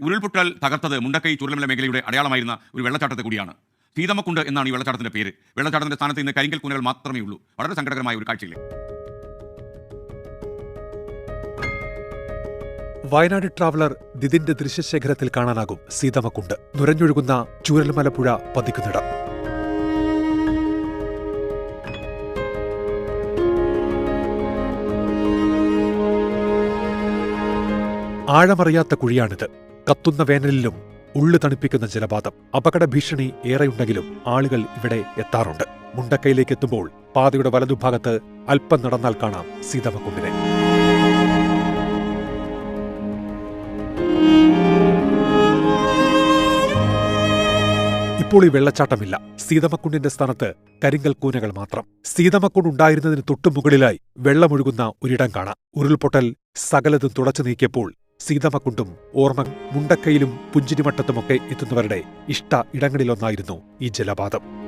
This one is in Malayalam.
ഉരുൾപൊട്ടൽ തകർത്തത് മുണ്ടക്കൈ ചുരുളമല മേഖലയുടെ അടയാളമായിരുന്ന ഒരു വെള്ളച്ചാട്ടത്തെ കൂടിയാണ്. സീതമ്മക്കുണ്ട് എന്നാണ് ഈ വെള്ളച്ചാട്ടത്തിന്റെ പേര്. വെള്ളച്ചാട്ടത്തിന്റെ സ്ഥാനത്ത് ഇന്ന് കരിങ്കൽ കുന്നുകൾ മാത്രമേ ഉള്ളൂ. വളരെ സങ്കടകരമായ ഒരു കാഴ്ചയില്ലേ? വയനാട് ട്രാവലർ ദിദിന്റെ ദൃശ്യശേഖരത്തിൽ കാണാനാകും സീതമ്മക്കുണ്ട്. നുരഞ്ഞൊഴുകുന്ന ചൂരൽമല പുഴ പതിക്കുന്നിടം. ആഴമറിയാത്ത കുഴിയാണിത്. കത്തുന്ന വേനലിലും ഉള്ളു തണുപ്പിക്കുന്ന ജലപാതം അപകട ഭീഷണി ഏറെയുണ്ടെങ്കിലും ആളുകൾ ഇവിടെ എത്താറുണ്ട്. മുണ്ടക്കൈയിലേക്ക് എത്തുമ്പോൾ പാതയുടെ വലതുഭാഗത്ത് അല്പം നടന്നാൽ കാണാം സീതമക്കുണ്ടിനെ ഇപ്പോൾ ഈ വെള്ളച്ചാട്ടമില്ല. സീതമക്കുണ്ടിന്റെ സ്ഥാനത്ത് കരിങ്കൽ കൂനകൾ മാത്രം. സീതമക്കുണ്ട് ഉണ്ടായിരുന്നതിന് തൊട്ടുമുകളിലായി വെള്ളമൊഴുകുന്ന ഒരിടം കാണാം. ഉരുൾപൊട്ടൽ സകലതും തുടച്ചു നീക്കിയപ്പോൾ സീതമക്കുണ്ടും ഓർമ്മ മുണ്ടക്കയിലും പുഞ്ചിരിമട്ടത്തുമൊക്കെ എത്തുന്നവരുടെ ഇഷ്ട ഇടങ്ങളിലൊന്നായിരുന്നു ഈ ജലപാതം.